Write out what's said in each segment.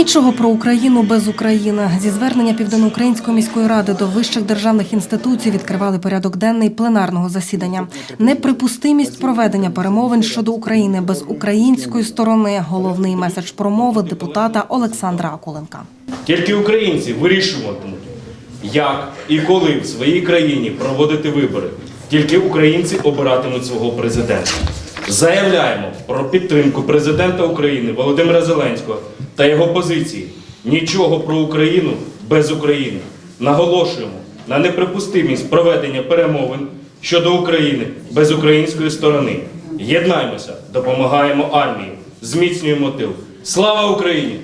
Нічого про Україну без України. Зі звернення Південноукраїнської міської ради до вищих державних інституцій відкривали порядок денний пленарного засідання. Неприпустимість проведення перемовин щодо України без української сторони. Головний меседж промови депутата Олександра Акуленка. Тільки українці вирішуватимуть, як і коли в своїй країні проводити вибори. Тільки українці обиратимуть свого президента. Заявляємо про підтримку президента України Володимира Зеленського та його позиції. Нічого про Україну без України. Наголошуємо на неприпустимість проведення перемовин щодо України без української сторони. Єднаймося, допомагаємо армії, зміцнюємо тил. Слава Україні!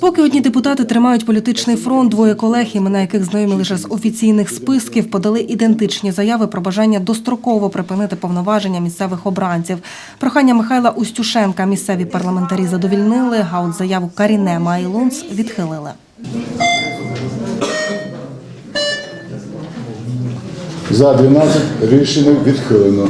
Поки одні депутати тримають політичний фронт, двоє колег, імена яких знайомі лише з офіційних списків, подали ідентичні заяви про бажання достроково припинити повноваження місцевих обранців. Прохання Михайла Устюшенка місцеві парламентарі задовільнили, а от заяву Каріне Майлунц відхилили. За 12 рішення відхилено.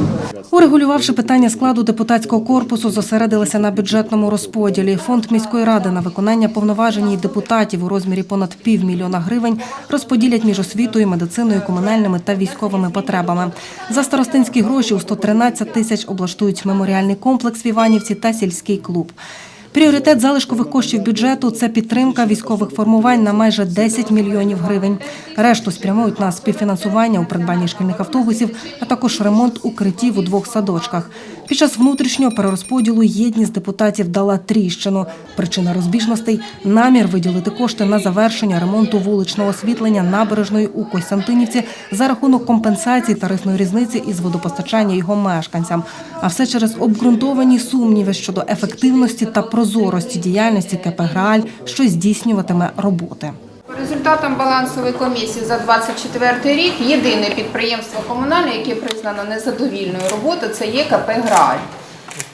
Урегулювавши питання складу депутатського корпусу, зосередилися на бюджетному розподілі. Фонд міської ради на виконання повноважень депутатів у розмірі понад півмільйона гривень розподілять між освітою, медициною, комунальними та військовими потребами. За старостинські гроші у 113 тисяч облаштують меморіальний комплекс в Іванівці та сільський клуб. Пріоритет залишкових коштів бюджету це підтримка військових формувань на майже 10 мільйонів гривень. Решту спрямують на співфінансування у придбанні шкільних автобусів, а також ремонт укриттів у двох садочках. Під час внутрішнього перерозподілу єдність депутатів дала тріщину. Причина розбіжностей намір виділити кошти на завершення ремонту вуличного освітлення набережної у Костянтинівці за рахунок компенсації тарифної різниці із водопостачання його мешканцям. А все через обґрунтовані сумніви щодо ефективності та прозорості діяльності КП «Грааль», що здійснюватиме роботи. Результатам балансової комісії за 24 рік єдине підприємство комунальне, яке признано незадовільною роботою, це є КП «Грааль».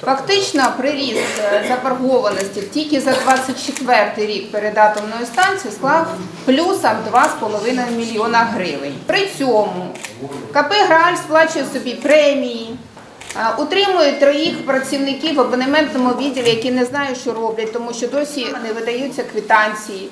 Фактично приріст е, заборгованості тільки за 24 рік перед атомною станцією склав плюсом 2,5 мільйона гривень. При цьому КП «Грааль» сплачує собі премії, Утримують троїх працівників в абонементному відділі, які не знають, що роблять, тому що досі не видаються квитанції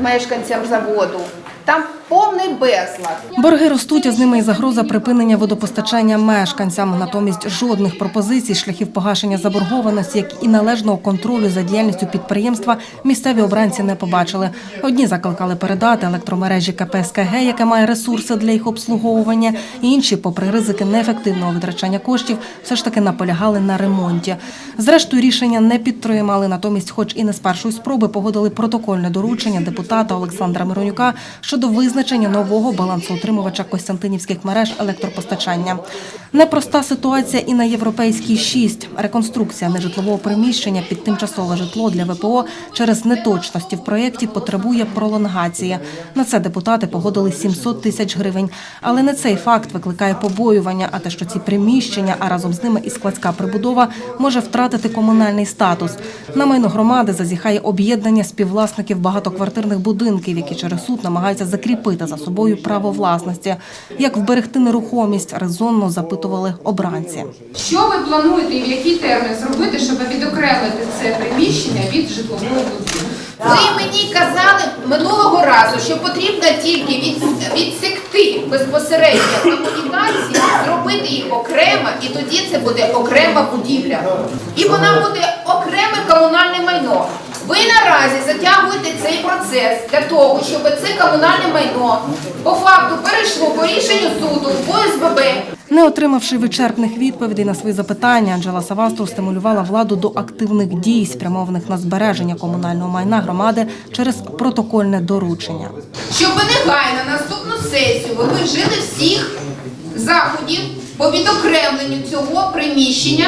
мешканцям заводу. Там повний безлад. Борги ростуть, а з ними і загроза припинення водопостачання мешканцям. Натомість жодних пропозицій шляхів погашення заборгованості, як і належного контролю за діяльністю підприємства, місцеві обранці не побачили. Одні закликали передати електромережі КП СКГ, яке має ресурси для їх обслуговування. Інші, попри ризики неефективного витрачання коштів, все ж таки наполягали на ремонті. Зрештою, рішення не підтримали. Натомість, хоч і не з першої спроби, погодили протокольне доручення депутата Олександра Миронюка щодо визначення нового балансоутримувача Костянтинівських мереж електропостачання. Непроста ситуація і на європейській 6. Реконструкція нежитлового приміщення під тимчасове житло для ВПО через неточності в проєкті потребує пролонгації. На це депутати погодили 700 тисяч гривень. Але не цей факт викликає побоювання, а те, що ці приміщення, а разом з ними і складська прибудова, може втратити комунальний статус. На майно громади зазіхає об'єднання співвласників багатоквартирних будинків, які через суд намагаються закріпити за собою право власності. Як вберегти нерухомість, резонно запитували обранці. Що ви плануєте і в який термін зробити, щоб відокремити це приміщення від житлового будинку? Ви мені казали минулого разу, що потрібно тільки від, відсекти безпосередньо комунікації, зробити їх окремо, і тоді це буде окрема будівля. І вона буде. Ви наразі затягуєте цей процес для того, щоб це комунальне майно по факту перейшло по рішенню суду в ОСББ. Не отримавши вичерпних відповідей на свої запитання, Анджела Савастов стимулювала владу до активних дій, спрямованих на збереження комунального майна громади через протокольне доручення. щоб негайно на наступну сесію ви вжили всіх заходів по відокремленню цього приміщення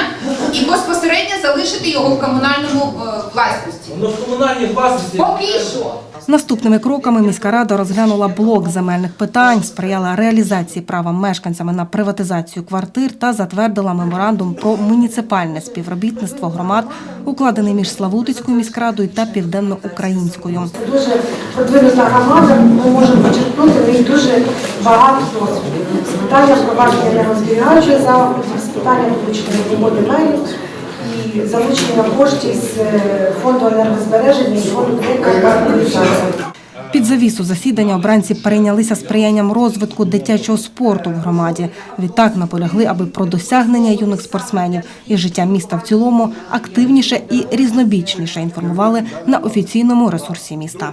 і безпосередньо залишити його в комунальному е, власності. Воно в комунальній власності. Поки що. Наступними кроками міська рада розглянула блок земельних питань, сприяла реалізації права мешканцями на приватизацію квартир та затвердила меморандум про муніципальне співробітництво громад, укладений між Славутицькою міськрадою та південноукраїнською. дуже продвинута громада, ми можемо почерпнути в них дуже багато досвіду. Питання впровадження нерозбігаючої заходів, з питання долучення роботи мерів. І і залучення коштів з е, фонду енергозбереження і фонду декарбонізації. Під завісу засідання обранці перейнялися сприянням розвитку дитячого спорту в громаді. Відтак наполягли, аби про досягнення юних спортсменів і життя міста в цілому активніше і різнобічніше інформували на офіційному ресурсі міста.